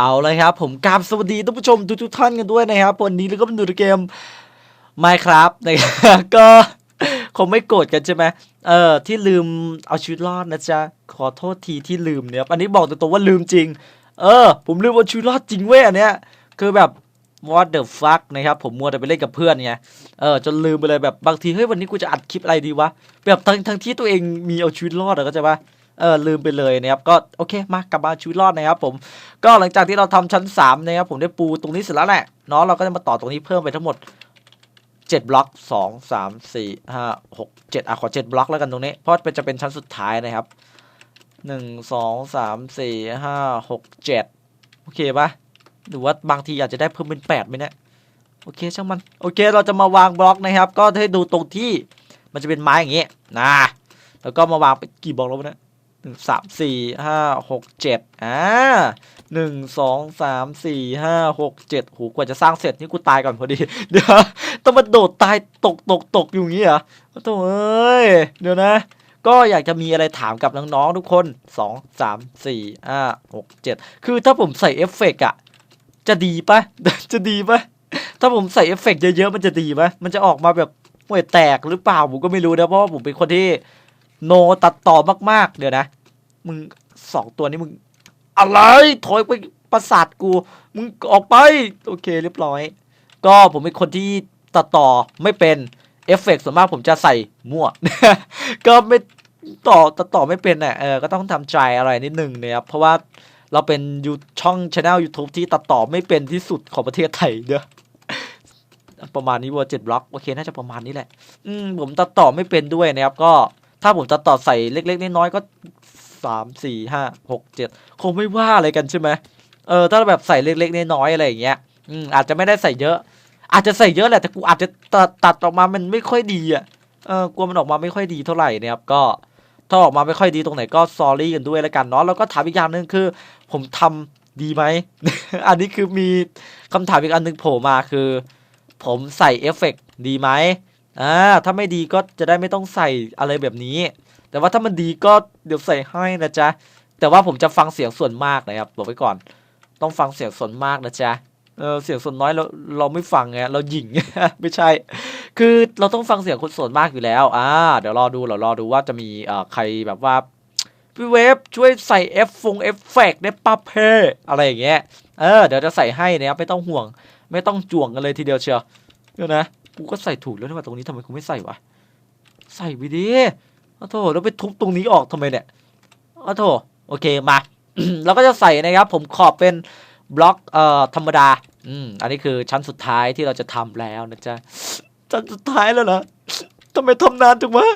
เอาเลยครับ ผมกราบสวัสดีท่านผู้ชมทุกๆท่านกันด้วยนะครับ วันนี้เราก็มาดูเกม Minecraft นะครับก็คงไม่โกรธกันใช่ไหมเออที่ลืมเอาชีวิตรอดนะจ๊ะขอโทษทีที่ลืมเนี่ยอันนี้บอกตรงๆว่าลืมจริง เออ ผมลืมเอาชีวิตรอดจริงเว้ยอันเนี้ยคือแบบ what the fuck นะครับ ผมมัวแต่ไปเล่นกับเพื่อนไงเออจนลืมไปเลยแบบบางทีเฮ้ยวันนี้กูจะอัดคลิปอะไรดีวะแบบทั้งทั้งที่ตัวเองมีเอาชีวิตรอดอะก็จะว่า เออลืมไปเลยนะครับก็โอเคมากลับมาชีวิตรอดนะครับผมก็หลังจากที่เราทำชั้น3นะครับผมได้ปูตรงนี้เสร็จแล้วแหละเนาะเราก็จะมาต่อตรงนี้เพิ่มไปทั้งหมด7บล็อก2 3 4 5 6 7อะขอ7บล็อกแล้วกันตรงนี้ เพราะมันจะเป็นชั้นสุดท้ายนะครับ 1 2 3 4 5 6 7 โอเคปะหรือว่าบางทีอาจจะได้เพิ่มเป็น8ไหมเนี่ยโอเคช่างมัน โอเคเราจะมาวางบล็อกนะครับ ก็ให้ดูตรงที่มันจะเป็นไม้อย่างเงี้ยนะแล้วก็มาวางไปกี่บล็อกแล้ววะเนี่ย หนึ่งสามสี่ห้าหกเจ็ดอ่าหนึ่งสองสามสี่ห้าหกเจ็ดหูกว่าจะสร้างเสร็จนี่กูตายก่อนพอดี เดี๋ยวต้องมาโดดตายตกตกตกอยู่างี้เหรอโถ่เอ้ยเดี๋ยวนะ ก็อยากจะมีอะไรถามกับน้องๆทุกคนสองสามสี่ห้าหกเจ็ดคือถ้าผมใส่เอฟเฟกต์อะจะดีปะจะดีปะถ้าผมใส่เอฟเฟกต์เยอะๆมันจะดีไหมมันจะออกมาแบบห่วยแตกหรือเปล่าผมก็ไม่รู้นะเพราะว่าผมเป็นคนที่โนตัดต่อมากๆ เดี๋ยวนะ มึงสองตัวนี้มึง อะไรถอยไปประสาทกู มึงออกไป โอเคเรียบร้อย ก็ผมเป็นคนที่ตัดต่อไม่เป็นเอฟเฟกต์ส่วนมากผมจะใส่มั่ว ก็ไม่ต่อตัดต่อไม่เป็นอะเออก็ต้องทำใจอะไรนิดนึงนะครับเพราะว่าเราเป็นยูช่องช anel YouTube ที่ตัดต่อไม่เป็นที่สุดของประเทศไทยเด้อประมาณนี้วัวเจ็ดบล็อกโอเคน่าจะประมาณนี้แหละ อืมผมตัดต่อไม่เป็นด้วยนะครับ ก็ถ้าผมตัดต่อใส่เล็ก ๆน้อยๆก็ สามสี่ห้าหกเจ็ดคงไม่ว่าอะไรกันใช่ไหมเออถ้าแบบใส่เล็กๆน้อยๆอะไรอย่างเงี้ยอืมอาจจะไม่ได้ใส่เยอะ อาจจะใส่เยอะแหละแต่กูอาจจะตัดตัดออกมามันไม่ค่อยดีอะเออกลัวมันออกมาไม่ค่อยดีเท่าไหร่นะครับก็ถ้าออกมาไม่ค่อยดีตรงไหนก็ซอรี่กันด้วยแล้วกันเนาะแล้วก็ถามอีกอย่างหนึ่งคือ ผมทำดีไหม อันนี้คือมีคำถามอีกอันหนึงโผล่มาคือ ผมใส่เอฟเฟกต์ดีไหมอ่าถ้าไม่ดีก็จะได้ไม่ต้องใส่อะไรแบบนี้ แต่ว่าถ้ามันดีก็เดี๋ยวใส่ให้นะจ๊ะ แต่ว่าผมจะฟังเสียงส่วนมากนะครับบอกไว้ก่อน ต้องฟังเสียงส่วนมากนะจ๊ะเออเสียงส่วนน้อยเราเราไม่ฟังไงเราหยิ่ง ไม่ใช่ คือเราต้องฟังเสียงคนส่วนมากอยู่แล้วอ่าเดี๋ยวรอดูเดี๋ยวรอดูว่าจะมีเอ่อใครแบบว่าพี่เวฟช่วยใส่เอฟฟงเอฟเฟกได้ป้าเพอะไรอย่างเงี้ยเออเดี๋ยวจะใส่ให้นะครับไม่ต้องห่วง ไม่ต้องจ่วงกันเลยทีเดียวเชียวเดี๋ยวนะกูก็ใส่ถูกแล้วนี่หว่าตรงนี้ทำไมกูไม่ใส่วะใส่ไปดิ อ้โถแล้วไปทุบตรงนี้ออกทำไมเนี่ยอ้โถโอเคมา เราก็จะใส่นะครับ ผมขอบเป็นบล็อกเอ่อธรรมดาอืมอันนี้คือชั้นสุดท้ายที่เราจะทำแล้วนะจ๊ะชั้นสุดท้ายแล้วเหรอทำไมทำนานจังวะ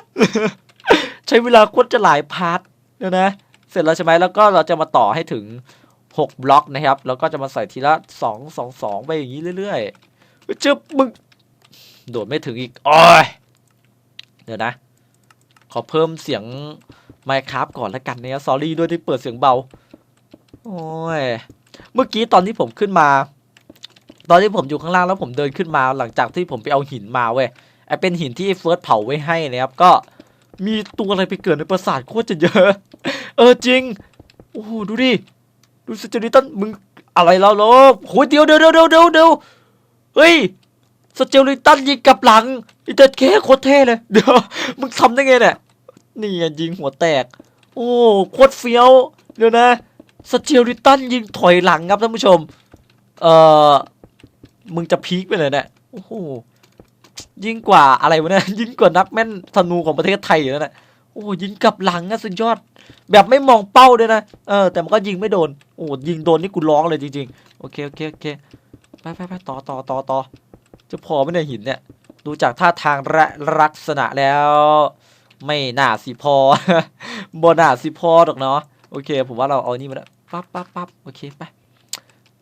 ใช้เวลาโคตรจะหลายพาร์ทเดี๋ยนะเสร็จแล้วใช่ไหมแล้วก็เราจะมาต่อให้ถึง 6 บล็อกนะครับ แล้วก็จะมาใส่ทีละ 2 2 2 ไปอย่างนี้เรื่อยๆเฮ้ยเจ้ามึงโดดไม่ถึงอีกโอ้ยเดี๋ยวนะ ขอเพิ่มเสียงไมค์ครับก่อนแล้วกันเนี่ย s อรี่ด้วยที่เปิดเสียงเบา โอ้ย เมื่อกี้ตอนที่ผมขึ้นมา ตอนที่ผมอยู่ข้างล่างแล้วผมเดินขึ้นมา หลังจากที่ผมไปเอาหินมาเว้ย ไอเป็นหินที่เฟิร์สเผาไว้ให้นะครับ ก็มีตัวอะไรไปเกิดในปราสาทโคตรจะเยอะ เออจริง โอ้โหดูดิ ดูสเจอริตันมึงอะไรแล้วลบโหเดียวเดี๋ยวเดี๋ยวเดี๋ยวเดี๋ยวเดี๋ยวเฮ้ยสเจอริตันยิงกลับหลังอีเด็ดเคโคตรเท่เลย เดี๋ยว มึงทำได้ไงเนี่ย นี่ยิงหัวแตก โอ้โคตรเฟี้ยว เดี๋ยวนะสเจอริตันยิงถอยหลังครับท่านผู้ชม เอ่อ มึงจะพีคไปเลยเนี่ยโอ้โหยิ่งกว่าอะไรวะเนี่ยยิ่งกว่านักแม่นธนูของประเทศไทยอยู่แล้วนะโอ้ยิงกลับหลังอะสุดยอด แบบไม่มองเป้าด้วยนะเออแต่มันก็ยิงไม่โดนโอ้ยิงโดนนี่กูร้องเลยจริงๆ โอเคโอเคโอเคไปไปไปต่อต่อต่อต่อจะพอไมเนี่ยหินเนี่ย ดูจากท่าทางและลักษณะแล้ว ไม่น่าสิพอบน่าสิพอหรอกเนาะโอเค ผมว่าเราเอานี่มาแล้วปั๊บปั๊บปั๊บโอเคไป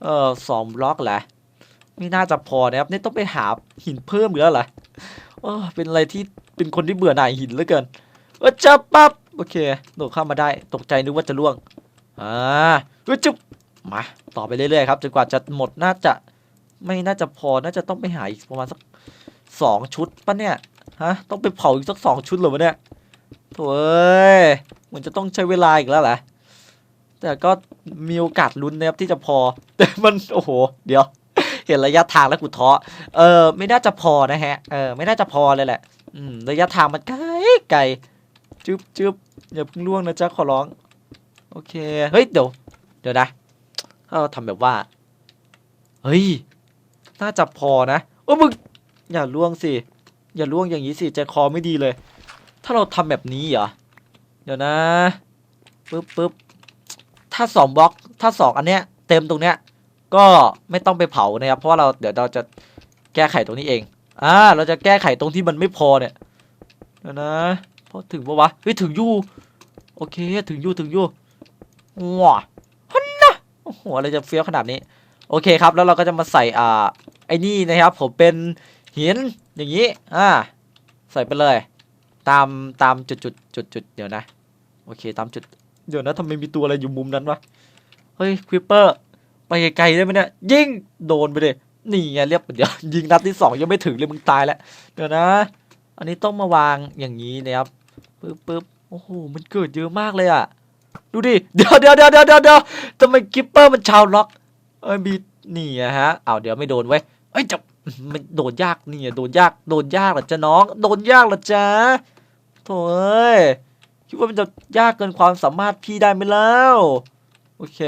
เออสองบล็อกแหละไม่น่าจะพอนะครับนี่ต้องไปหาหินเพิ่มอีกแล้วเหรอเออเป็นอะไรที่เป็นคนที่เบื่อหน่ายหินเหลือเกินเออจับปั๊บโอเคโดดเข้ามาได้ตกใจนึกว่าจะล่วงอ่าเออจุ๊บมาต่อไปเรื่อยๆครับจนกว่าจะหมดน่าจะไม่น่าจะพอน่าจะต้องไปหาอีกประมาณสักสองชุดปะเนี่ยฮะ ต้องไปเผาอีกสักสองชุดหรอวะเนี่ยโถ่เอ้ยมันจะต้องใช้เวลาอีกแล้วแหละแต่ก็มีโอกาสลุ้นนะครับที่จะพอ แต่มันโอ้โห เดี๋ยว เห็นระยะทางแล้วกูท้อเออไม่น่าจะพอนะฮะเออไม่น่าจะพอเลยแหละ อืมระยะทางมันไกลไกลจึ๊บจึ๊บอย่าเพิ่งล่วงนะจ๊ะขอร้อง โอเคเฮ้ยเดี๋ยวเดี๋ยวนะเราทำแบบว่าเฮ้ยน่าจะพอนะโอ้มึงอย่าล่วงสิ อย่าล่วงอย่างนี้สิใจคอไม่ดีเลย ถ้าเราทำแบบนี้เหรอ เดี๋ยวนะปึ๊บปึ๊บถ้าสองบล็อกถ้าสองอันเนี้ยเต็มตรงเนี้ย ก็ไม่ต้องไปเผานะครับ เพราะว่าเราเดี๋ยวเราจะแก้ไขตรงนี้เอง อ่า เราจะแก้ไขตรงที่มันไม่พอเนี่ยเดี๋ยวนะพอถึงปะวะเฮ้ยถึงอยู่ โอเคถึงอยู่ถึงอยู่ว้าฮันนะโอ้โหอะไรจะเฟี้ยวขนาดนี้ โอเคครับ แล้วเราก็จะมาใส่อ่าไอ้นี่นะครับ ผมเป็นหิน อย่างนี้ อ่า ใส่ไปเลย ตามตามจุดจุดจุดจุดเดี๋ยวนะ โอเค ตามจุด เดี๋ยวนะทำไมมีตัวอะไรอยู่มุมนั้นวะ เฮ้ยควิปเปอร์ ไปไกลได้ไหมเนี่ย ยิงโดนไปเลยนี่ไงเรียบเดี๋ยวยิงนัดที่สองยังไม่ถึงเลยมึงตายแล้ว เดี๋ยวนะ อันนี้ต้องมาวางอย่างนี้นะครับปึ๊บปึ๊บโอ้โห มันเกิดเยอะมากเลยอะ ดูดิ เดี๋ยวเดี๋ยวเดี๋ยวเดี๋ยวเดี๋ยวเดี๋ยวทำไมกิปเปอร์มันชาวล็อก เอ้ยมีนี่อะฮะอ้าเดี๋ยวไม่โดนไว้เอ้ยจะ มันโดนยากนี่อะโดนยากโดนยากหรอจ๊ะน้องโดนยากหรอจ๊ะโถ่เอ้ยคิดว่ามันจะยากเกินความสามารถพี่ได้ไหมแล้วโอเค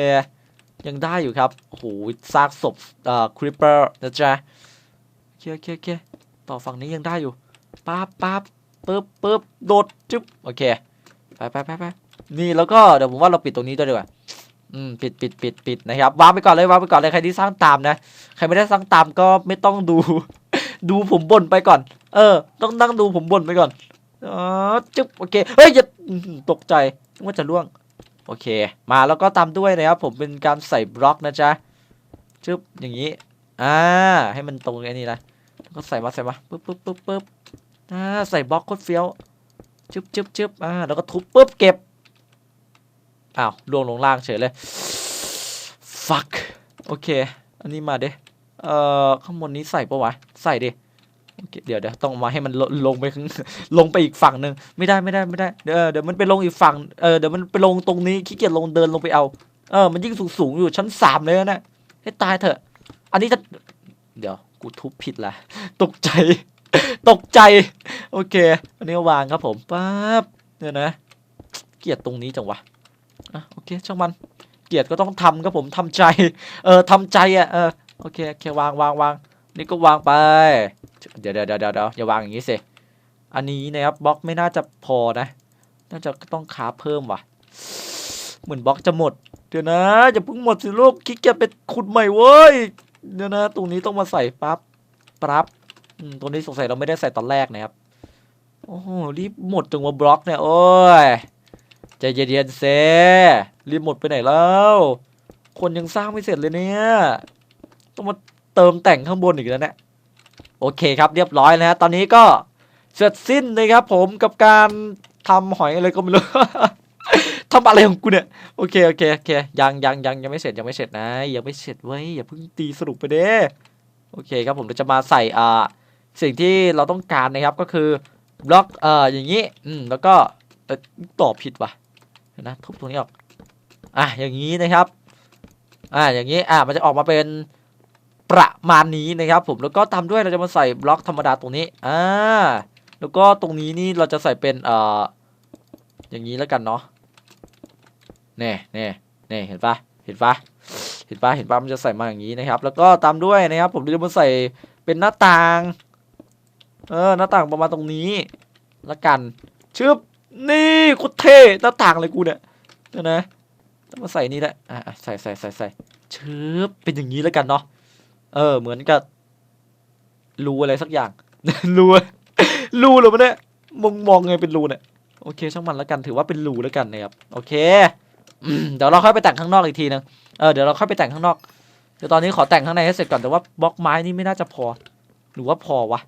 ยังได้อยู่ครับโอ้โหซากศพเอ่อคริปเปอร์นะจ๊ะโอเคโอเคโอเคต่อฝั่งนี้ยังได้อยู่ปั๊บปั๊บปึ๊บปึ๊บโดดจึ๊บโอเคไปไปไปไปนี่แล้วก็เดี๋ยวผมว่าเราปิดตรงนี้ด้วยดีกว่า อืมปิดปิดปิดปิดนะครับวางไปก่อนเลยวางไปก่อนเลยใครที่สร้างตามนะใครไม่ได้สร้างตามก็ไม่ต้องดู ดูผมบ่นไปก่อน เออ ต้องนั่งดูผมบ่นไปก่อนอ๋อจึ๊บโอเคเฮ้ยอย่าตกใจว่าจะล่วง โอเค มาแล้วก็ตามด้วยนะครับผมเป็นการใส่บล็อกนะจ๊ะจึ๊บอย่างนี้อ่าให้มันตรงไอ้นี่นะแล้วก็ใส่มาใส่มาปึ๊บปึ๊บปึ๊บปึ๊บอ่าใส่บล็อกโคตรเฟี้ยวจึ๊บจึ๊บจึ๊บอ่าแล้วก็ทุบปึ๊บเก็บ อ้าวล่วงลงล่างเฉยเลย fuck โอเค อันนี้มาเด้เอ่อข้างบนนี้ใส่ปะวะ ใส่ดิโอเคเดี๋ยวเดี๋ยวต้องมาให้มันลลงไปข้างลงไปอีกฝั่งหนึ่งไม่ได้ไม่ได้ไม่ได้เดี๋ยวเดี๋ยวมันไปลงอีกฝั่งเออเดี๋ยวมันไปลงตรงนี้ขี้เกียจลงเดินลงไปเอาเออมันยิ่งสูงสูงอยู่ชั้นสามเลยนะให้ตายเถอะ อันนี้จะเดี๋ยวกูทุบผิดละตกใจ ตกใจ โอเค อันนี้วางครับผมปั๊บเดี๋ยนะ เกียดตรงนี้จังวะ อะโอเคช่างมัน เกลียดก็ต้องทำครับผมทำใจ เออทำใจอะเออโอเคโอเควางวางวางนี่ก็วางไป เดี๋ยวเดี๋ยวเดี๋ยวเดี๋ยวอย่าวางอย่างนี้สิอันนี้นะครับบล็อกไม่น่าจะพอนะ น่าจะต้องคาเพิ่มว่ะ เหมือนบล็อกจะหมด เดี๋ยวนะอย่าเพิ่งหมดสิลูกคิดเกียจไปขุดใหม่เว้ย เดี๋ยวนะ ตรงนี้ต้องมาใส่ปั๊บปั๊บอืมตรงนี้สงสัยเราไม่ได้ใส่ตอนแรกนะครับ โอ้โหรีบหมดจังวะบล็อกเนี่ยโอ้ย ใจเย็นๆเซรีบหมดไปไหนแล้ว คนยังสร้างไม่เสร็จเลยเนี่ย ต้องมาเติมแต่งข้างบนอีกแล้วเนี่ยโอเคครับเรียบร้อยแล้วฮะตอนนี้ก็เสร็จสิ้นนะครับผมกับการทำหอยอะไรก็ไม่รู้ทำอะไรของกูเนี่ยโอเคโอเคโอเคยังยังยังยังไม่เสร็จยังไม่เสร็จนะยังไม่เสร็จเว้ยอย่าเพิ่งตีสรุปไปเด้โอเคครับผมเราจะมาใส่อ่าสิ่งที่เราต้องการนะครับก็คือบล็อกเอ่ออย่างนี้อืมแล้วก็ตอบผิดว่ะ นะทุบตรงนี้ออกอะอย่างนี้นะครับอะอย่างนี้อะมันจะออกมาเป็นประมาณนี้นะครับ ผมแล้วก็ตามด้วยเราจะมาใส่บล็อกธรรมดาตรงนี้อ่าแล้วก็ตรงนี้นี่เราจะใส่เป็นเอ่ออย่างนี้แล้วกันเนาะเน่เน่เน่เห็นปะเห็นปะเห็นปะเห็นปะมันจะใส่มาอย่างนี้นะครับ แล้วก็ตามด้วยนะครับ ผมจะมาใส่เป็นหน้าต่าง เออหน้าต่างประมาณตรงนี้ละกันชึบ นี่โคตรเท่หน้าต่างเลยกูเนี่ยเดี๋ยวนะต้องมาใส่นี่แหละอะใส่ใส่ใส่ใส่เชึบเป็นอย่างนี้แล้วกันเนาะเออ เหมือนกับรูอะไรสักอย่าง รูรูหรอมันเนี่ยมองมองไงเป็นรูเนี่ยโอเค ช่างมันแล้วกันถือว่าเป็นรูแล้วกันนะครับโอเคเดี๋ยวเราค่อยไปแต่งข้างนอกอีกทีนึงเออเดี๋ยวเราค่อยไปแต่งข้างนอกเดี๋ยวตอนนี้ขอแต่งข้างในให้เสร็จก่อนแต่ว่าบล็อกไม้นี่ไม่น่าจะพอ หรือว่าพอวะ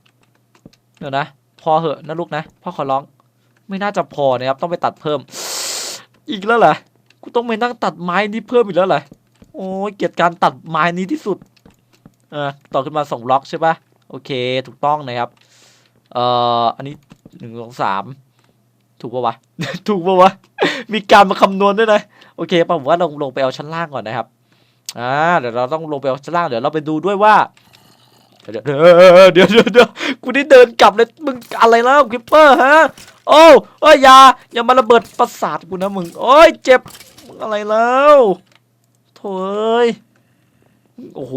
เดี๋ยวนะ พอเหอะนะลูกนะพ่อขอร้อง ไม่น่าจะพอนะครับต้องไปตัดเพิ่ม อีกแล้วเหรอกูต้องไปนั่งตัดไม้นี้เพิ่มอีกแล้วเหรอโอ้ยเกลียดการตัดไม้นี้ที่สุดเออต่อขึ้นมาสองล็อกใช่ปะโอเคถูกต้องนะครับเอ่ออันนี้หนึ่งสองสามถูกปะวะ ถูกปะวะ มีการมาคำนวณด้วยนะ โอเคป่ะผมว่าลงลงไปเอาชั้นล่างก่อนนะครับ อ่า เดี๋ยวเราต้องลงไปเอาชั้นล่าง เดี๋ยวเราไปดูด้วยว่า เดี๋ยวเดี๋ยวเดี๋ยวเดี๋ยวกูนี่เดินกลับเลย มึงอะไรแล้วคิปเปอร์ฮะ โอ้เอ้ยอย่าอย่ามาระเบิดประสาทกูนะมึงโอ้ยเจ็บมึงอะไรแล้วโถ่เอ้ยโอ้โห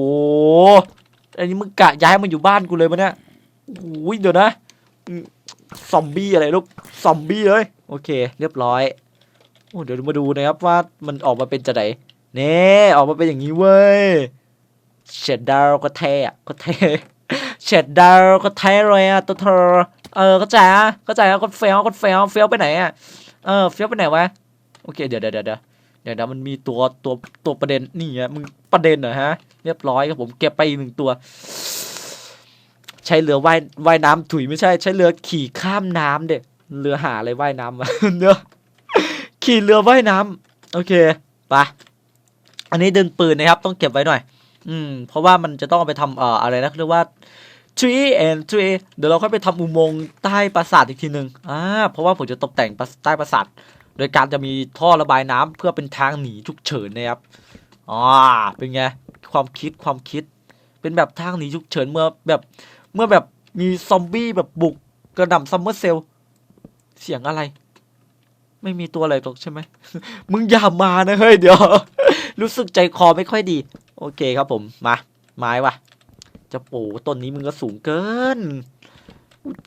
อันนี้มึงกะย้ายมาอยู่บ้านกูเลยปะเนี่ยโอ้ยเดี๋ยวนะซอมบี้อะไรลูกซอมบี้เลยโอเค เรียบร้อยโอ้เดี๋ยวมาดูนะครับว่ามันออกมาเป็นจะไหนเน่ออกมาเป็นอย่างนี้เว้ยเชดดาวก็เท่อะก็เท่เชดดาวก็เท่เลยอะตัวเธอ เออเข้าใจอะเข้าใจอะก็เฟลก็เฟลเฟลไปไหนอะเออเฟลไปไหนวะโอเคเดี๋ยวเดี๋ยวเดี๋ยวเดี๋ยวเดี๋ยวนะมันมีตัวตัวตัวประเด็นนี่อะมึงประเด็นเหรอฮะเรียบร้อยครับผมเก็บไปอีกหนึ่งตัว ใช้เรือว่ายว่ายน้ำถุยไม่ใช่ ใช้เรือขี่ข้ามน้ำเด็เรือหาอะไรว่ายน้ำมาเนื้อขี่เรือว่ายน้ำโอเคไปอันนี้เดินปืนนะครับ ต้องเก็บไว้หน่อย อืม เพราะว่ามันจะต้องไปทำเอ่ออะไรนะเรียกว่า tree and tree เดี๋ยวเราค่อยไปทำอุโมงค์ใต้ปราสาทอีกทีหนึ่งอ่าเพราะว่าผมจะตกแต่งใต้ปราสาทโดยการจะมีท่อระบายน้ำเพื่อเป็นทางหนีฉุกเฉินนะครับอ่าเป็นไงความคิดความคิด เป็นแบบทางหนีฉุกเฉินเมื่อแบบเมื่อแบบมีซอมบี้แบบบุกกระหน่ำซัมเมอร์เซลเสียงอะไร ไม่มีตัวอะไรหรอกใช่ไหม มึงอย่ามานะเฮ้ยเดี๋ยว รู้สึกใจคอไม่ค่อยดี โอเคครับผม มา ไม้วะ จะโปูต้นนี้มึงก็สูงเกิน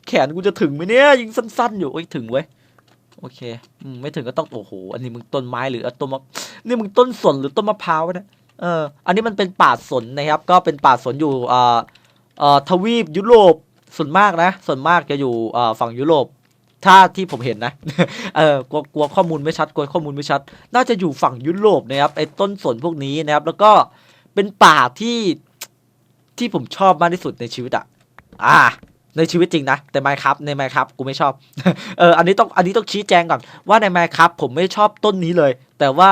แขนกูจะถึงไหมเนี่ย ยิงสั้น ๆ อยู่โอ้ยถึงเว้ยโอเคไม่ถึงก็ต้องโอ้โหอันนี้มึงต้นไม้หรือต้นมะนี่มึงต้นสนหรือต้นมะพร้าววะเอออันนี้มันเป็นป่าสนนะครับ ก็เป็นป่าสนอยู่อ่าเอ่อทวีปยุโรปส่วนมากนะ ส่วนมากจะอยู่อ่าฝั่งยุโรปถ้าที่ผมเห็นนะเออกลัวกลัวข้อมูลไม่ชัดกลัวข้อมูลไม่ชัด น่าจะอยู่ฝั่งยุโรปนะครับไอ้ต้นสนพวกนี้นะครับ แล้วก็เป็นป่าที่ ที่ผมชอบมากที่สุดในชีวิตอะอ่า ในชีวิตจริงนะ แต่ไมครับในไมครับกูไม่ชอบ เออ อันนี้ต้อง อันนี้ต้องชี้แจงก่อน ว่าในไมครับผมไม่ชอบต้นนี้เลย แต่ว่า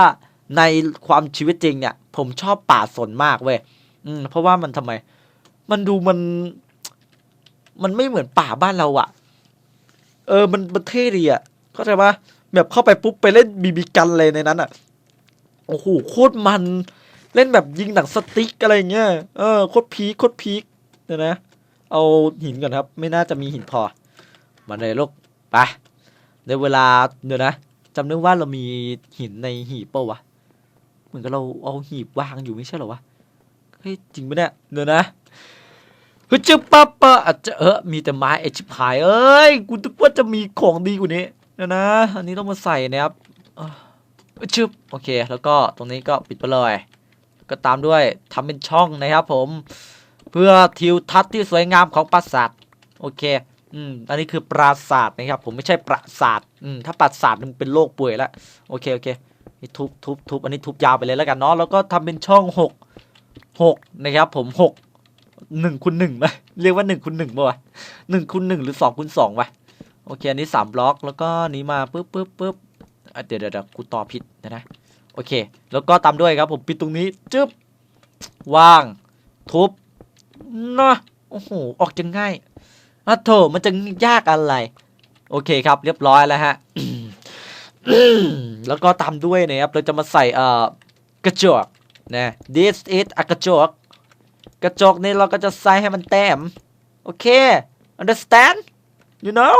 ในความชีวิตจริงเนี่ย ผมชอบป่าสนมากเว้ย อืม เพราะว่ามันทำไม มันดูมัน มันไม่เหมือนป่าบ้านเราอะเออ มันมันเท่ดีอะเข้าใจปะแบบเข้าไปปุ๊บไปเล่นบีบีกันเลยในนั้นอะโอ้โห โคตรมัน เล่นแบบยิงหนังสติ๊กอะไรเงี้ย เออโคตรพีคโคตรพีคเดี๋ยวนะ เอาหินก่อนครับ ไม่น่าจะมีหินพอ มาเลยลูกไปในเวลาเดี๋ยวนะจำได้ว่าเรามีหินในหีบเปล่าวะ เหมือนกับเราเอาหีบวางอยู่ไม่ใช่เหรอวะ เฮ้ยจริงปะเนี่ยเดี๋ยวนะฮ้ยจึ๊บปั๊บปะอาจจะเออมีแต่ไม้ไอชิบหายเอ้ยกูนึกว่าจะมีของดีกว่านี้เดี๋ยวนะ อันนี้ต้องมาใส่นะครับชึบโอเค แล้วก็ตรงนี้ก็ปิดไปเลย ก็ตามด้วยทำเป็นช่องนะครับผม เพื่อทิวทัศน์ที่สวยงามของปราสาทโอเค อืม อันนี้คือปราสาทนะครับ ผมไม่ใช่ปราสาท อืม ถ้าปราสาทมันเป็นโรคป่วยแล้วโอเค โอเค นี่ทุบทุบทุบอันนี้ทุบยาวไปเลยแล้วกันเนาะ แล้วก็ทำเป็นช่องหกหกนะครับ ผมหกหนึ่งคูณหนึ่งไหมเรียกว่าหนึ่งคูณหนึ่งป่ะหนึ่งคูณหนึ่งหรือสองคูณสองวะโอเค อันนี้สามบล็อก แล้วก็นี้มาปึ๊บปึ๊บปึ๊บเดี๋ยวเดี๋ยวเดี๋ยวกูต่อผิดนะนะ โอเค แล้วก็ตามด้วยครับผมปิดตรงนี้จึ๊บว่าง ทุบนะโอ้โหออกจะง่ายอะโถมันจะยากอะไร โอเคครับ เรียบร้อยแล้วฮะแล้วก็ตามด้วยนะครับเราจะมาใส่เอ่อกระจกนะ this is อะกระจกกระจกนี่เราก็จะใส่ให้มันแต้มโอเค understand you know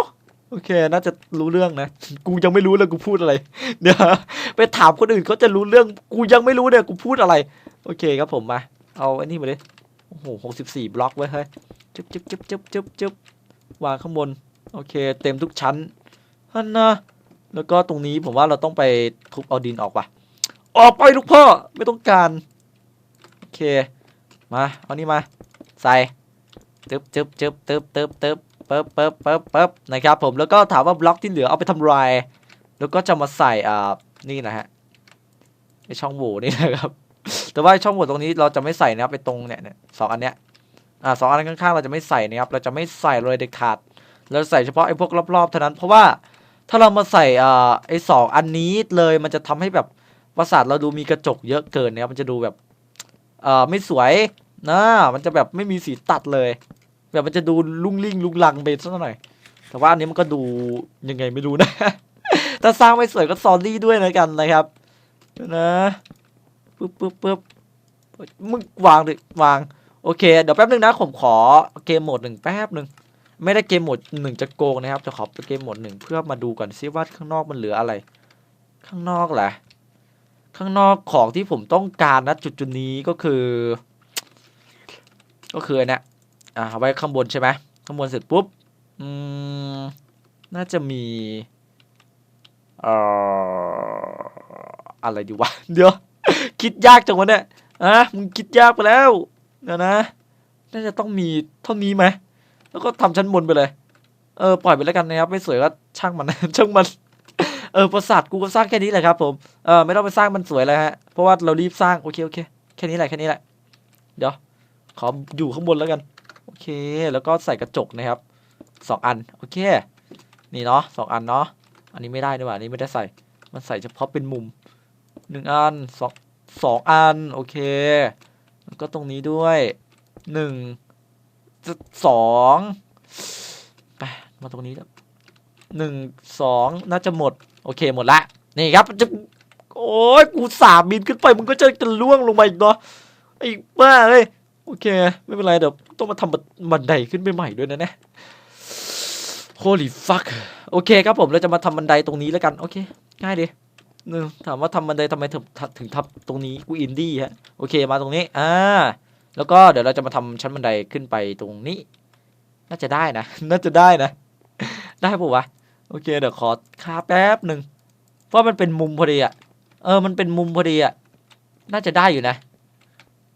โอเค น่าจะรู้เรื่องนะ กูยังไม่รู้เลยกูพูดอะไร เดี๋ยวไปถามคนอื่นเขาจะรู้เรื่อง กูยังไม่รู้เนี่ยกูพูดอะไร โอเคครับผมมา เอาอันนี้มาเลยโอ้โหหกสิบสี่บล็อกไว้เฮ้ยจึ๊บจึ๊บจึ๊บจึ๊บจึ๊บจึ๊บวางข้างบน โอเค เต็มทุกชั้นฮันนะแล้วก็ตรงนี้ผมว่าเราต้องไปทุบเอาดินออกว่ะ ออกไปลูกพ่อ ไม่ต้องการ โอเค มา เอานี่มา ใส่ตึ๊บจึ๊บจึ๊บตึ๊บตึ๊บตึ๊บ ปิ๊บปิ๊บปิ๊บปิ๊บนะครับผมแล้วก็ถามว่าบล็อกที่เหลือเอาไปทำลาย แล้วก็จะมาใส่อ่านี่นะฮะไอช่องโหว่นี่นะครับ แต่ว่าช่องโหว่ตรงนี้เราจะไม่ใส่นะครับไปตรงเนี่ยสองอันเนี้ยอ่าสองอันข้างๆเราจะไม่ใส่นะครับ เราจะไม่ใส่เลยเด็ดขาด เราใส่เฉพาะไอ้พวกรอบๆเท่านั้น เพราะว่าถ้าเรามาใส่อ่าไอ้สองอันนี้เลยมันจะทำให้แบบปราสาทเราดูมีกระจกเยอะเกินนะครับมันจะดูแบบอ่อไม่สวยนะมันจะแบบไม่มีสีตัดเลย แบบมันจะดูลุ่งลิ่งลุงลังไปสักหน่อย แต่ว่าอันนี้มันก็ดูยังไงไม่รู้นะ ถ้าสร้างไม่สวยก็ซอรี่ด้วยนะกันนะครับนะปึ๊บปึ๊บปึ๊บมึงวางดิวาง โอเค เดี๋ยวแป๊บนึงนะผมขอเกมโหมดหนึ่งแป๊บหนึ่งไม่ได้เกมโหมดหนึ่งจะโกงนะครับ จะขอเกมโหมดหนึ่งเพื่อมาดูก่อนซิว่าข้างนอกมันเหลืออะไร ข้างนอกแหละข้างนอกของที่ผมต้องการนะจุดจุดนี้ก็คือ ก็คืออันเนี้ย อ่าเอาไว้ข้างบนใช่ไหมข้างบนเสร็จปุ๊บอืมน่าจะมีเอ่ออะไรดีวะเดี๋ยวคิดยากจังวะเนี่ยอะมึงคิดยากไปแล้วเดี๋ยวนะน่าจะต้องมีเท่านี้ไหมแล้วก็ทำชั้นบนไปเลย เออปล่อยไปแล้วกันนะครับไม่สวยก็ช่างมันช่างมันเออประสาทกูก็สร้างแค่นี้แหละครับผมเออไม่ต้องไปสร้างมันสวยเลยฮะเพราะว่าเรารีบสร้างโอเคโอเคแค่นี้แหละแค่นี้แหละเดี๋ยวขออยู่ข้างบนแล้วกัน เค แล้วก็ใส่กระจกนะครับสองอัน โอเค นี่เนาะสองอันเนาะ อันนี้ไม่ได้ด้วยว่ะอันนี้ไม่ได้ใส่ มันใส่เฉพาะเป็นมุมหนึ่งอันสองสองอัน โอเค แล้วก็ตรงนี้ด้วยหนึ่งสองไปมาตรงนี้แล้วหนึ่งสองน่าจะหมด โอเคหมดละ นี่ครับจะโอ้ยกูสามบินขึ้นไปมึงก็จะจะล่วงลงมาอีกเนาะไอ้บ้าเลย โอเค ไม่เป็นไร เดี๋ยวต้องมาทำบันไดขึ้นไปใหม่ด้วยนะเนี่ย holy fuck โอเคครับผมเราจะมาทำบันไดตรงนี้แล้วกัน โอเค ง่ายดีหนึ่งถามว่าทำบันไดทำไมถึงถึงทับตรงนี้กูอินดี้ฮะโอเคมาตรงนี้อ่าแล้วก็เดี๋ยวเราจะมาทำชั้นบันไดขึ้นไปตรงนี้ น่าจะได้นะ น่าจะได้นะ ได้ปะวะโอเค เดี๋ยวขอคาแป๊บหนึ่งเพราะมันเป็นมุมพอดีอะเออมันเป็นมุมพอดีอะน่าจะได้อยู่นะ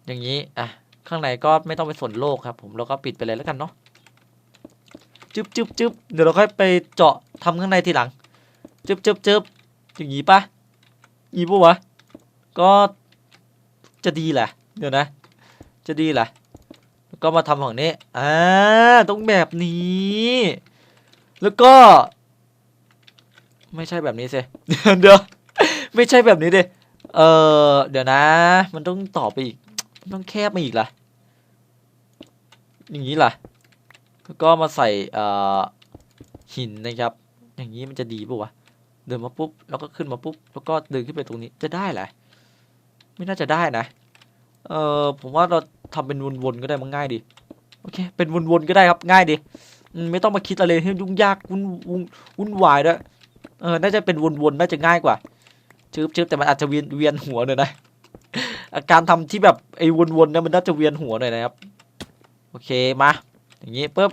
อย่างนี้อะ ข้างในก็ไม่ต้องไปสนโลกครับ ผมแล้วก็ปิดไปเลยแล้วกันเนาะจึ๊บจึ๊บจึ๊บเดี๋ยวเราค่อยไปเจาะทำข้างในทีหลังจึ๊บจึ๊บจึ๊บอย่างนี้ปะยีปะวะก็จะดีแหละเดี๋ยวนะ จะดีแหละแล้วก็มาทำฝั่งนี้อ่าต้องแบบนี้ แล้วก็ ไม่ใช่แบบนี้สิเดี๋ยวไม่ใช่แบบนี้ดิเออเดี๋ยวนะ มันต้องต่อไปอีก ต้องแคบมาอีกล่ะ อย่างนี้ล่ะแล้วก็มาใส่หินนะครับ อย่างนี้มันจะดีป่ะวะ เดินมาปุ๊บ แล้วก็ขึ้นมาปุ๊บ แล้วก็เดินขึ้นไปตรงนี้ จะได้แหละ ไม่น่าจะได้นะ เออผมว่าเราทำเป็นวนๆก็ได้มันง่ายดี โอเค เป็นวนๆก็ได้ครับ ง่ายดี ไม่ต้องมาคิดอะไรให้ยุ่งยากวุ่นวุ่นวุ่นวายด้วย เออ น่าจะเป็นวนๆ น่าจะง่ายกว่าชืบชืบแต่มันอาจจะเวียนเวียนหัวหน่อยนะ การทำที่แบบไอ้วนๆเนี่ยมันน่าจะเวียนหัวหน่อยนะครับ โอเคมา อย่างนี้ปุ๊บ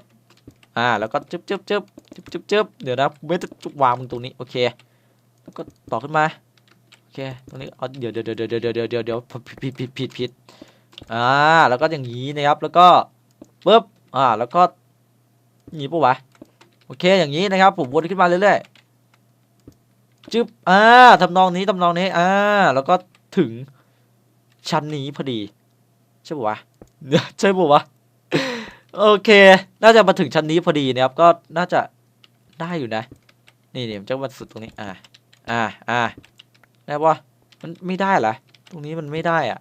อ่า แล้วก็จึ๊บจึ๊บจึ๊บจึ๊บจึ๊บจึ๊บเดี๋ยวนะไม่จะวางมันตรงนี้โอเค แล้วก็ต่อขึ้นมาโอเคตรงนี้เอาเดี๋ยวเดี๋ยวเดี๋ยวเดี๋ยวเดี๋ยวเดี๋ยวเดี๋ยวผิดผิดผิดผิดผิดอ่าแล้วก็อย่างนี้นะครับแล้วก็ปุ๊บอ่าแล้วก็อย่างนี้ปุ๊บวะโอเคอย่างนี้นะครับ ผมวนขึ้นมาเรื่อยๆจึ๊บอ่าทำนองนี้ทำนองนี้อ่าแล้วก็ถึง ชั้นนี้พอดี ใช่ปะวะใช่ปะวะโอเค น่าจะมาถึงชั้นนี้พอดีนะครับ ก็น่าจะได้อยู่นะ นี่นี่มันจะมาสุดตรงนี้ อ่า อ่า อ่า ได้ปะมันไม่ได้เหรอ ตรงนี้มันไม่ได้อะ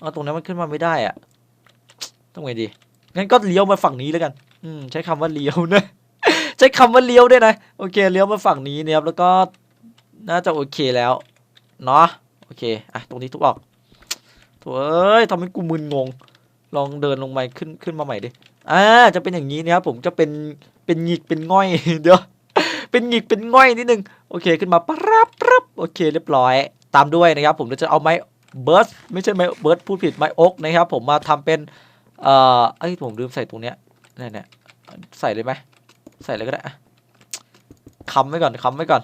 เอาตรงนั้นมันขึ้นมาไม่ได้อะต้องไงดี งั้นก็เลี้ยวมาฝั่งนี้แล้วกัน อืม ใช้คำว่าเลี้ยวนะ ใช้คำว่าเลี้ยวด้วยนะ โอเค เลี้ยวมาฝั่งนี้นะครับ แล้วก็น่าจะโอเคแล้ว เนาะ โอเค อะ ตรงนี้ทุกออก ถ่เอ้ยทำให้กูมึนงง ลองเดินลงมาขึ้นขึ้นมาใหม่ดิอ่าจะเป็นอย่างนี้นะครับผมจะเป็นเป็นหงิกเป็นง่อยเดี๋ยวเป็นหงิกเป็นง่อยนิดนึงโอเคขึ้นมาปั๊บปั๊บโอเคเรียบร้อย ตามด้วยนะครับ ผมเราจะเอาไม้เบิร์ดไม่ใช่ไม้เบิร์ดพูดผิดไม้อกนะครับ ผมมาทำเป็นเอ่อเอ้ผมลืมใส่ตรงเนี้ยเนี่ยเนี่ยใส่เลยไหมใส่เลยก็ได้อะค้ำไว้ก่อนค้ำไว้ก่อน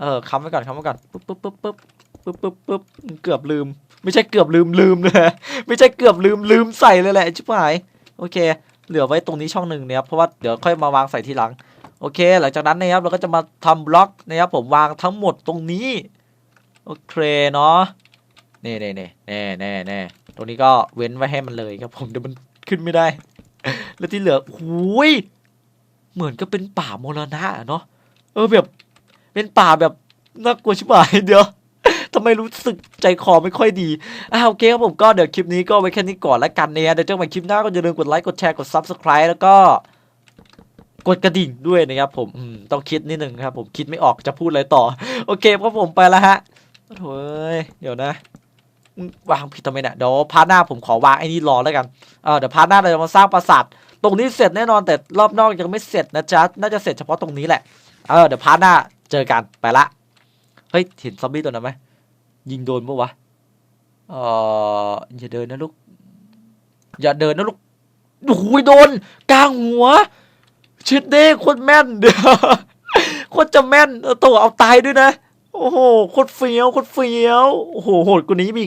เออค้ำไว้ก่อนค้ำไว้ก่อนปึ๊บปึ๊บปึ๊บปึ๊บปึ๊บปึ๊บปึ๊บ กือบลืม ไม่ใช่เกือบลืมลืมเลยไม่ใช่เกือบลืมลืมใส่เลยแหละชิบหายโอเค เหลือไว้ตรงนี้ช่องหนึ่งนะครับเพราะว่าเดี๋ยวค่อยมาวางใส่ทีหลัง โอเค หลังจากนั้นนะครับเราก็จะมาทำบล็อกนะครับผมวางทั้งหมดตรงนี้โอเคเนาะเน่เน่เน่เน่เน่เน่ตรงนี้ก็เว้นไว้ให้มันเลยครับผมเดี๋ยวมันขึ้นไม่ได้ แล้วที่เหลือหุยเหมือนก็เป็นป่ามรณะเนาะเออแบบ เป็นป่าแบบน่ากลัวชิบหายเดี๋ยว ทำไมรู้สึกใจคอไม่ค่อยดีอ่าโอเคครับผมก็เดี๋ยวคลิปนี้ก็ไว้แค่นี้ก่อนละกันเนี่ยเดี๋ยวเจอกันใหม่คลิปหน้าก็อย่าลืมกดไลค์กดแชร์กด subscribe แล้วก็กดกระดิ่งด้วยนะครับผมต้องคิดนิดนึงครับผมคิดไม่ออกจะพูดอะไรต่อ โอเคครับผมไปแล้วฮะโถ่เอ้ยเดี๋ยวนะวางผิดทำไมเนี่ยเดี๋ยวพาร์ทหน้าผมขอวางไอ้นี่รอแล้วกันเออเดี๋ยวพาร์ทหน้าเราจะมาสร้างปราสาทตรงนี้เสร็จแน่นอนแต่รอบนอกยังไม่เสร็จนะจ๊ะน่าจะเสร็จเฉพาะตรงนี้แหละเออเดี๋ยวพาร์ทหน้าเจอกันไปละเฮ้ยเห็นซอมบี้ตัวนั้นไหม ยิงโดนปะวะเอออย่าเดินนะลูก อย่าเดินนะลูกโอ้โหโดนกลางหัว ชิดเด้โคตรแม่นเดี๋ยวโคตรจะแม่นตัวเอาตายด้วยนะ โอ้โหโคตรเฟี้ยวโคตรเฟี้ยว โอ้โหโหดกว่านี้มีอีก